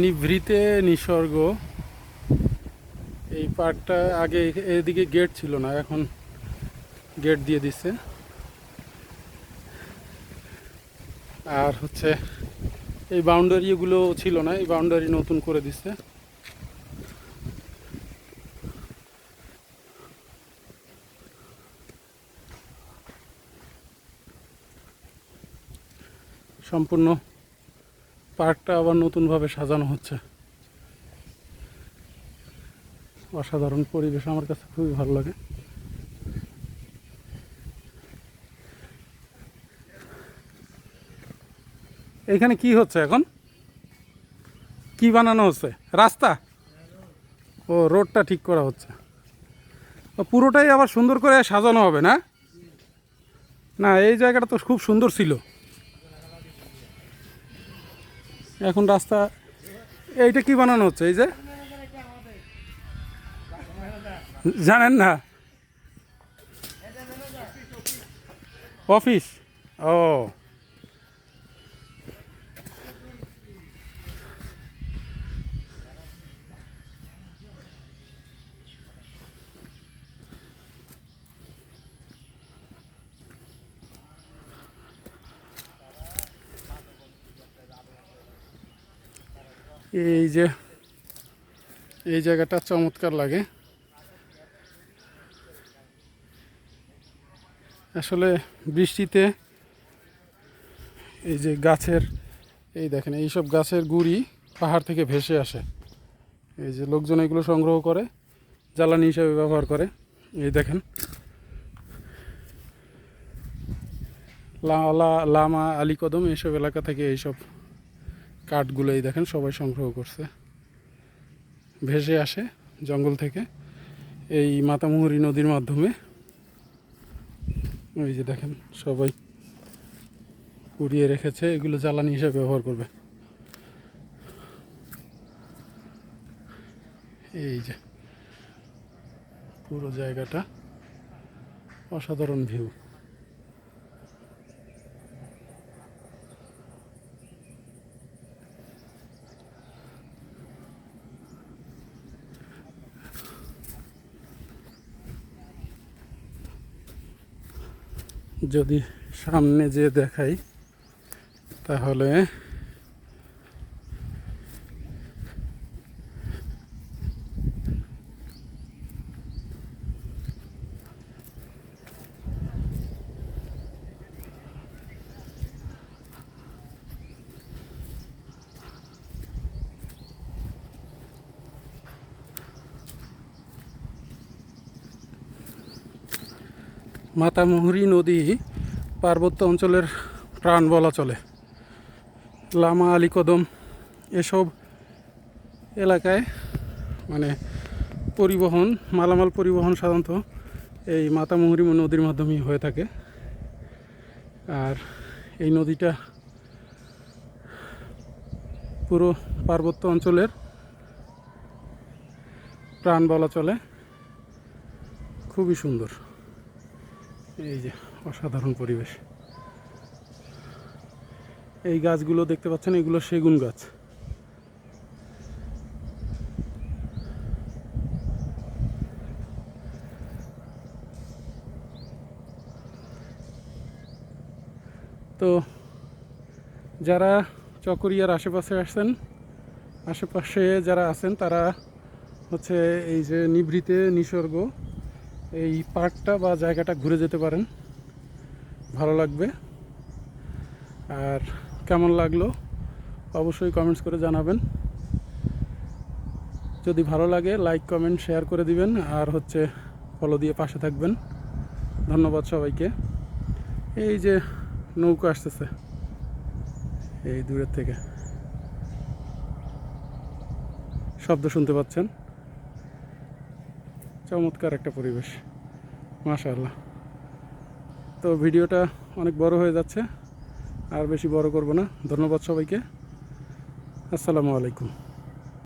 নিভৃতে নিসর্গ। এই পার্কটা আগে এদিকে গেট ছিল না, এখন গেট দিয়ে দিচ্ছে আর হচ্ছে এই বাউন্ডারিগুলো ছিল না, এই বাউন্ডারি নতুন করে দিচ্ছে সম্পূর্ণ পার্কটা আবার নতুনভাবে সাজানো হচ্ছে। অসাধারণ পরিবেশ আমার কাছে খুবই ভালো লাগে। এখানে কি হচ্ছে এখন? কি বানানো হচ্ছে? রাস্তা? ও, রোডটা ঠিক করা হচ্ছে। পুরোটাই আবার সুন্দর করে সাজানো হবে না? না, এই জায়গাটা তো খুব সুন্দর ছিল। এখন রাস্তা এইটা কি বানানো হচ্ছে? এই যে? জানেন না? অফিস? ও। এই যে, এই জায়গাটা চমৎকার লাগে। আসলে বৃষ্টিতে এই যে গাছের, এই দেখেন এইসব গাছের গুড়ি পাহাড় থেকে ভেসে আসে। এই যে লোকজন এগুলো সংগ্রহ করে, জ্বালানি হিসাবে ব্যবহার করে। এই দেখেন। লামা আলী কদম এইসব এলাকা থেকে এইসব কাঠগুলো এই দেখেন, সবাই সংগ্রহ করছে। ভেসে আসে জঙ্গল থেকে। এই মাতামুহুরি নদীর মাধ্যমে। ওই যে দেখেন, সবাই কুড়িয়ে রেখেছে, এগুলো জ্বালানি হিসেবে ব্যবহার করবে। এই যে পুরো জায়গাটা অসাধারণ ভিউ। যদি সামনে যে দেখাই তাহলে মাতামুহুরী নদী পার্বত্য অঞ্চলের প্রাণ বলা চলে। লামা আলী কদম এসব এলাকায় মানে পরিবহন, মালামাল পরিবহন সাধারণত এই মাতামুহুরী নদীর মাধ্যমেই হয়ে থাকে। আর এই নদীটা পুরো পার্বত্য অঞ্চলের প্রাণ বলা চলে। খুবই সুন্দর। এই যে অসাধারণ পরিবেশ। এই গাছগুলো দেখতে পাচ্ছেন, এগুলো সেগুন গাছ। তো যারা চকরিয়ার আশেপাশে আসছেন আশেপাশে যারা আছেন, তারা হচ্ছে এই যে নিভৃতে নিসর্গ। এই পার্কটা বা জায়গাটা ঘুরে যেতে পারেন। ভালো লাগবে। আর কেমন লাগল অবশ্যই কমেন্টস করে জানাবেন। যদি ভালো লাগে লাইক কমেন্ট শেয়ার করে দিবেন। আর হচ্ছে ফলো দিয়ে পাশে থাকবেন। ধন্যবাদ সবাইকে। এই যে নৌকা আসতেছে। এই দূরের থেকে। শব্দ শুনতে পাচ্ছেন? চমৎকার একটা পরিবেশ। মাশাল্লাহ তো ভিডিওটা অনেক বড় হয়ে যাচ্ছে, আর বেশি বড় করব না। ধন্যবাদ সবাইকে। আসসালামু আলাইকুম।